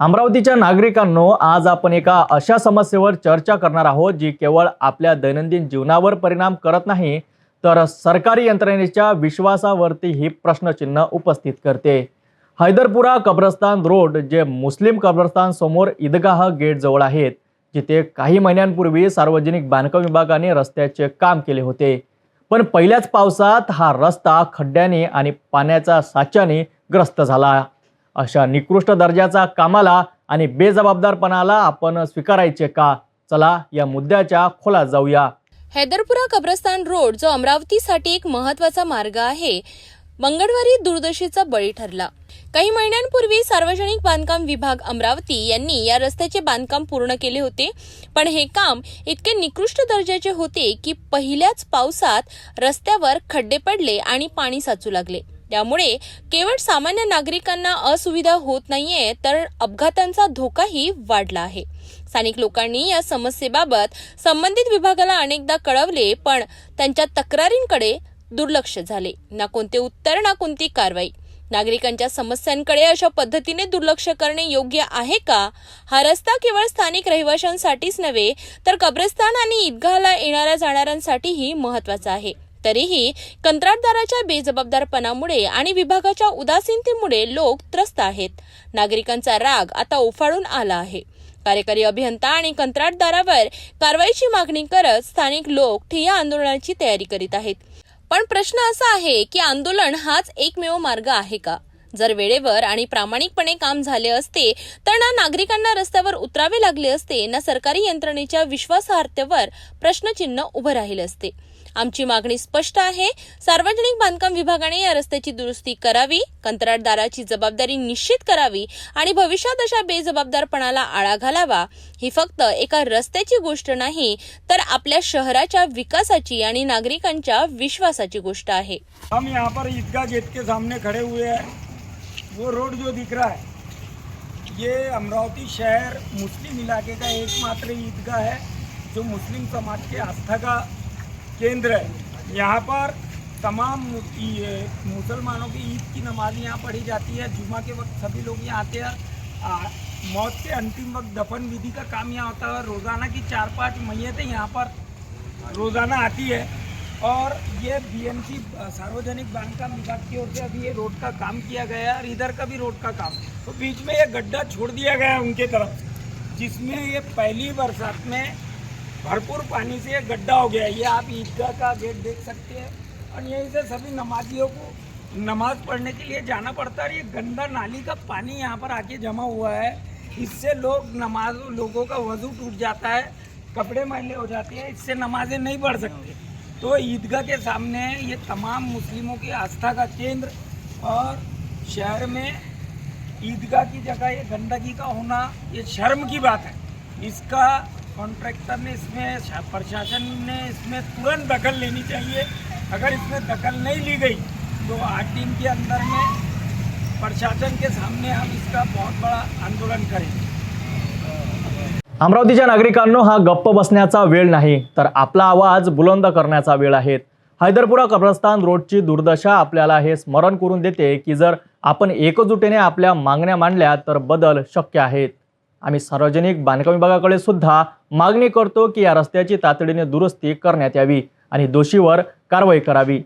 अमरावतीच्या नागरिकांनो आज आपण एका अशा समस्येवर चर्चा करणार आहोत जी केवळ आपल्या दैनंदिन जीवनावर परिणाम करत नाही तर सरकारी यंत्रणेच्या विश्वासावरती ही प्रश्नचिन्ह उपस्थित करते. हैदरपुरा कब्रस्तान रोड जे मुस्लिम कब्रस्तान समोर ईदगाह गेट जवळ आहेत जिथे काही महिन्यांपूर्वी सार्वजनिक बांधकाम विभागाने रस्त्याचे काम केले होते. पण पहिल्याच पावसात हा रस्ता खड्ड्याने आणि पाण्याच्या साच्याने ग्रस्त झाला. अशा निकृष्ट दर्जाचा कामाला आणि बेजबाबदारपणाला आपण स्वीकारायचे का? चला या मुद्द्याच्या खोलात जाऊया. हैदरपुरा कब्रस्तान रोड जो अमरावतीसाठी एक महत्त्वाचा मार्ग आहे मंगळवारी दुर्दशेचा बळी ठरला. काही महिन्यांपूर्वी सार्वजनिक बांधकाम विभाग अमरावती यांनी या रस्त्याचे बांधकाम पूर्ण केले होते पण हे काम इतके निकृष्ट दर्जाचे होते की पहिल्याच पावसात रस्त्यावर खड्डे पडले आणि पाणी साचू लागले. त्यामुळे केवळ सामान्य नागरिकांना असुविधा होत नाहीये तर अपघातांचा धोकाही वाढला आहे. स्थानिक लोकांनी या समस्येबाबत संबंधित विभागाला अनेकदा कळवले पण त्यांच्या तक्रारींकडे दुर्लक्ष झाले. ना कोणते उत्तर ना कोणती कारवाई. नागरिकांच्या समस्यांकडे अशा पद्धतीने दुर्लक्ष करणे योग्य आहे का? हा रस्ता केवळ स्थानिक रहिवाशांसाठीच नव्हे तर कब्रस्तान आणि ईदगाहला येणाऱ्या जाणाऱ्यांसाठीही महत्त्वाचा आहे. तरीही कंत्राटदाराच्या बेजबाबदारपणामुळे आणि विभागाच्या उदासीनतेमुळे लोक त्रस्त आहेत. नागरिकांचा राग आता उफाळून आला आहे. कार्यकारी अभियंता आणि कंत्राटदारावर कारवाईची मागणी करत स्थानिक लोक ठिय्या आंदोलनाची तयारी करीत आहेत. पण प्रश्न असा आहे की आंदोलन हाच एकमेव मार्ग आहे का? जर वेळेवर आणि प्रामाणिकपणे काम झाले असते तर ना नागरिकांना रस्त्यावर उतरावे लागले असते ना सरकारी यंत्रणेच्या विश्वासार्हतेवर प्रश्नचिन्ह उभं राहिले असते. आमची मागणी स्पष्ट आहे. सार्वजनिक बांधकाम विभागाने या रस्त्याची दुरुस्ती करावी कंत्राटदाराची जबाबदारी निश्चित करावी आणि भविष्यात अशा बेजबाबदारपणाला आळा घालावा. ही फक्त एका रस्त्याची गोष्ट नाही तर आपल्या शहराच्या विकासाची आणि नागरिकांच्या विश्वासाची गोष्ट आहे. हम यहाँ पर ईदगाह गेट के सामने खड़े हुए हैं। वो रोड जो दिख रहा है ये अमरावती शहर मुस्लिम इलाके का एकमात्र ईदगाह है जो मुस्लिम समाज के आस्था का केंद्र है। यहाँ पर तमाम मुसलमानों की ईद की नमाज़ यहाँ पढ़ी जाती है। जुमा के वक्त सभी लोग यहाँ आते हैं। मौत के अंतिम वक्त दफन विधि का काम यहाँ होता है। रोज़ाना की चार पाँच मैयतें यहाँ पर रोज़ाना आती है। और ये बीएमसी सार्वजनिक बांधकाम विभाग की ओर से अभी ये रोड का काम किया गया है और इधर का भी रोड का काम। तो बीच में ये गड्ढा छोड़ दिया गया है उनके तरफ़ जिसमें ये पहली बरसात में भरपूर पानी से गड्ढा हो गया ये आप ईदगाह का गेट देख सकते हैं। और यहीं से सभी नमाजियों को नमाज़ पढ़ने के लिए जाना पड़ता है। और ये गंदा नाली का पानी यहाँ पर आके जमा हुआ है। इससे लोग नमाज़ लोगों का वज़ू टूट जाता है, कपड़े मैले हो जाते हैं, इससे नमाजें नहीं पढ़ सकते। तो ईदगाह के सामने ये तमाम मुस्लिमों की आस्था का केंद्र और शहर में ईदगाह की जगह ये गंदगी का होना, ये शर्म की बात है। इसका कॉन्ट्रैक्टर ने इसमें प्रशासन ने इसमें तुरंत दखल लेनी चाहिए। अगर इसमें दखल नहीं ली गई तो आठ दिन के अंदर में प्रशासन के सामने हम इसका बहुत बड़ा आंदोलन करेंगे अमरावतीच्या नागरिकांनो हा गप्प बसण्याचा वेळ नाही तर आपला आवाज बुलंद करण्याचा वेळ आहे. हैदरपुरा कब्रस्तान रोडची दुर्दशा आपल्याला हे स्मरण करून देते की जर आपण एकजुटीने आपल्या मागण्या मांडल्या तर बदल शक्य आहेत. आम्ही सार्वजनिक बांधकाम विभागाकडे सुद्धा मागणी करतो की या रस्त्याची तातडीने दुरुस्ती करण्यात यावी आणि दोषीवर कारवाई करावी.